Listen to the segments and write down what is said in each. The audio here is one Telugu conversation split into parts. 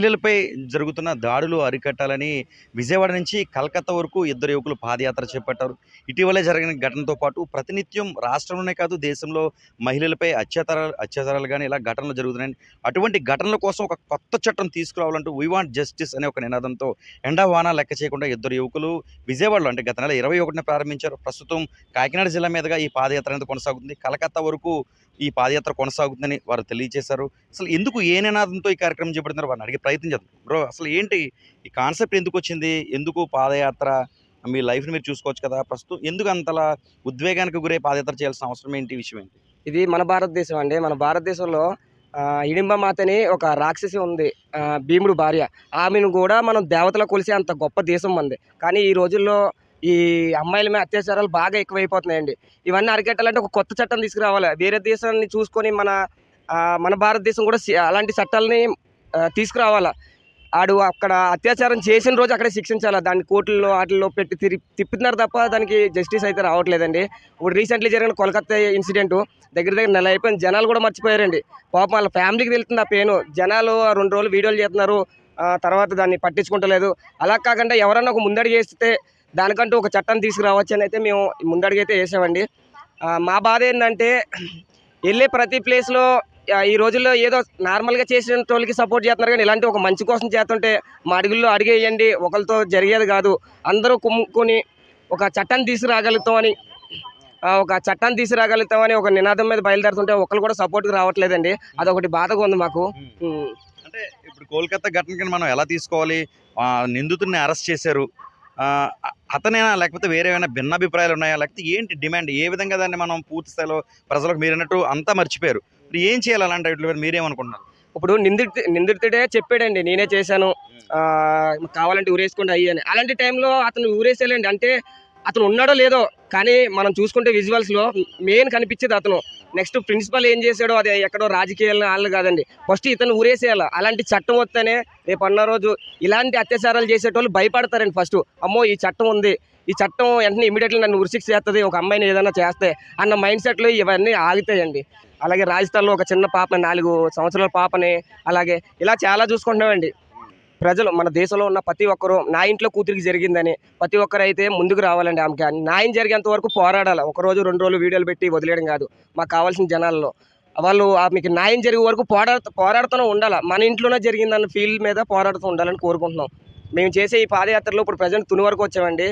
మహిళలపై జరుగుతున్న దాడులు అరికట్టాలని విజయవాడ నుంచి కలకత్తా వరకు ఇద్దరు యువకులు పాదయాత్ర చేపట్టారు. ఇటీవలే జరిగిన ఘటనతో పాటు ప్రతినిత్యం రాష్ట్రంలోనే కాదు దేశంలో మహిళలపై అత్యాచారాలు అత్యాచారాలు కానీ ఇలా ఘటనలు జరుగుతున్నాయి అటువంటి ఘటనల కోసం ఒక కొత్త చట్టం తీసుకురావాలంటూ వీ వాంట్ జస్టిస్ అనే ఒక నినాదంతో ఎండా వాన లెక్క చేయకుండా ఇద్దరు యువకులు విజయవాడలో అంటే గత నెల ఇరవై ఒకటిన ప్రారంభించారు. ప్రస్తుతం కాకినాడ జిల్లా మీదుగా ఈ పాదయాత్ర అనేది కొనసాగుతుంది. కలకత్తా వరకు ఈ పాదయాత్ర కొనసాగుతుందని వారు తెలియజేశారు. అసలు ఎందుకు ఏ నినాదంతో ఈ కార్యక్రమం చేపడుతున్నారు వారిని అడిగే ప్రయత్నం చేద్దాం. బ్రో అసలు ఏంటి ఈ కాన్సెప్ట్ ఎందుకు వచ్చింది? ఎందుకు పాదయాత్ర? మీ లైఫ్ని మీరు చూసుకోవచ్చు కదా. ప్రస్తుతం ఎందుకు అంతలా ఉద్వేగానికి గురే పాదయాత్ర చేయాల్సిన అవసరం ఏంటి? విషయం ఏంటి? ఇది మన భారతదేశం అండి. మన భారతదేశంలో ఇడింబ హిడింబ అని ఒక రాక్షసి ఉంది. భీముడు భార్య. ఆమెను కూడా మనం దేవతలో కొలిసే అంత గొప్ప దేశం మంది. కానీ ఈ రోజుల్లో ఈ అమ్మాయిల మీద అత్యాచారాలు బాగా ఎక్కువైపోతున్నాయండి. ఇవన్నీ అరికెట్టాలంటే ఒక కొత్త చట్టం తీసుకురావాలి. వేరే దేశాన్ని చూసుకొని మన మన భారతదేశం కూడా అలాంటి చట్టాలని తీసుకురావాలా? ఆడు అక్కడ అత్యాచారం చేసిన రోజు అక్కడే శిక్షించాలి? దాన్ని కోర్టుల్లో వాటిల్లో పెట్టి తిరి తిప్పుతున్నారు తప్ప దానికి జస్టిస్ అయితే రావట్లేదండి. ఇప్పుడు రీసెంట్లీ జరిగిన కోల్కత్తా ఇన్సిడెంట్ దగ్గర దగ్గర నెల అయిపోయింది. జనాలు కూడా మర్చిపోయారండి. పాపం వాళ్ళ ఫ్యామిలీకి వెళ్తుంది ఆ పెయిన్. జనాలు ఆ రెండు రోజులు వీడియోలు చేస్తున్నారు. తర్వాత దాన్ని పట్టించుకుంటలేదు. అలా కాకుండా ఎవరన్నా ఒక ముందడుగు వేస్తే దానికంటూ ఒక చట్టం తీసుకురావచ్చు అని అయితే మేము ముందడిగైతే వేసామండి. మా బాధ ఏంటంటే వెళ్ళే ప్రతి ప్లేస్లో ఈ రోజుల్లో ఏదో నార్మల్గా చేసిన వాళ్ళకి సపోర్ట్ చేస్తున్నారు కానీ ఇలాంటి ఒక మంచి కోసం చేస్తుంటే మా అడుగుల్లో అడిగేయండి ఒకరితో జరిగేది కాదు. అందరూ కుమ్ముకొని ఒక చట్టాన్ని తీసుకురాగలుగుతామని ఒక చట్టాన్ని తీసుకురాగలుగుతామని ఒక నినాదం మీద బయలుదేరుతుంటే ఒకరు కూడా సపోర్ట్కి రావట్లేదండి. అదొకటి బాధగా ఉంది మాకు. అంటే ఇప్పుడు కోల్కతా ఘటన కింద మనం ఎలా తీసుకోవాలి? నిందితుడిని అరెస్ట్ చేశారు. అతనేనా లేకపోతే వేరే ఏమైనా భిన్నాభిప్రాయాలు ఉన్నాయా? లేకపోతే ఏంటి డిమాండ్? ఏ విధంగా దాన్ని మనం పూర్తి స్థాయిలో ప్రజలకు మీరు అన్నట్టు అంతా మర్చిపోయారు. ఇప్పుడు ఏం చేయాలి అలాంటి వాటి మీద మీరేమనుకుంటున్నారు? ఇప్పుడు నిందితు నిందితుడే చెప్పాడండి నేనే చేశాను. కావాలంటే ఊరేసుకోండి అయ్యి అని. అలాంటి టైంలో అతను ఊరేసేయాలండి. అంటే అతను ఉన్నాడో లేదో కానీ మనం చూసుకుంటే విజువల్స్లో మెయిన్ కనిపించేది అతను. నెక్స్ట్ ప్రిన్సిపల్ ఏం చేశాడో అది ఎక్కడో రాజకీయాలు వాళ్ళు కాదండి. ఫస్ట్ ఇతను ఊరేసేయాలి. అలాంటి చట్టం వస్తేనే రేపు అన్న రోజు ఇలాంటి అత్యాచారాలు చేసేటోళ్ళు భయపడతారండి ఫస్ట్. అమ్మో ఈ చట్టం ఉంది. ఈ చట్టం వెంటనే ఇమీడియట్లీ నన్ను ఉరిశిక్ష చేస్తుంది ఒక అమ్మాయిని ఏదైనా చేస్తే అన్న మైండ్ సెట్లో ఇవన్నీ ఆగుతాయండి. అలాగే రాజస్థాన్లో ఒక చిన్న పాప నాలుగు సంవత్సరాల పాపని అలాగే ఇలా చాలా చూసుకుంటున్నామండి. ప్రజలు మన దేశంలో ఉన్న ప్రతి ఒక్కరు నా ఇంట్లో కూతురికి జరిగిందని ప్రతి ఒక్కరు అయితే ముందుకు రావాలండి ఆమెకి. న్యాయం జరిగేంత వరకు పోరాడాలి. ఒక రోజు రెండు రోజులు వీడియోలు పెట్టి వదిలేయడం కాదు. మాకు కావాల్సిన జనాల్లో. వాళ్ళు ఆమెకి న్యాయం జరిగే వరకు పోరాడ పోరాడుతూనే ఉండాలి. మన ఇంట్లోనే జరిగిందన్న ఫీల్ మీద పోరాడుతూ ఉండాలని కోరుకుంటున్నాం. మేము చేసే ఈ పాదయాత్రలో ఇప్పుడు ప్రజెంట్ తుని వరకు వచ్చామండి.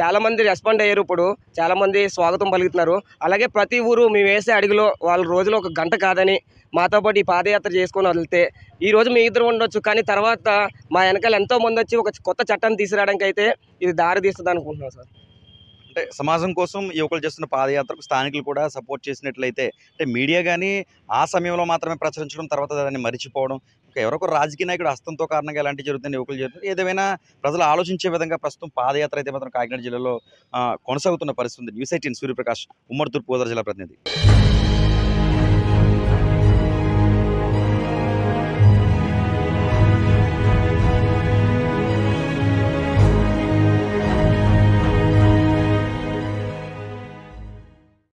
చాలామంది రెస్పాండ్ అయ్యారు ఇప్పుడు. చాలామంది స్వాగతం పలుకుతున్నారు. అలాగే ప్రతి ఊరు మేము వేసే అడుగులో వాళ్ళ రోజులో ఒక గంట కాదని మాతో పాటు ఈ పాదయాత్ర చేసుకొని వదిలితే ఈరోజు మీ ఇద్దరు ఉండొచ్చు. కానీ తర్వాత మా వెనకాల ఎంతో మంది వచ్చి ఒక కొత్త చట్టాన్ని తీసుకురావడానికి అయితే ఇది దారి తీస్తుంది అనుకుంటున్నాం సార్. అంటే సమాజం కోసం యువకులు చేస్తున్న పాదయాత్రకు స్థానికులు కూడా సపోర్ట్ చేసినట్లయితే అంటే మీడియా కానీ ఆ సమయంలో మాత్రమే ప్రచురించడం తర్వాత దాన్ని మరిచిపోవడం ఎవరొకరు రాజకీయ నాయకుడు హస్తంతో కారణంగా ఎలాంటి జరుగుతుంది యువకులు జరుగుతుంది ఏదేమైనా ప్రజలు ఆలోచించే విధంగా ప్రస్తుతం పాదయాత్ర అయితే మాత్రం కాకినాడ జిల్లాలో కొనసాగుతున్న పరిస్థితి ఉంది. న్యూస్ ఎయిటీన్ సూర్యప్రకాష్ ఉమ్మడి తూర్పు గోదావరి జిల్లా ప్రతినిధి.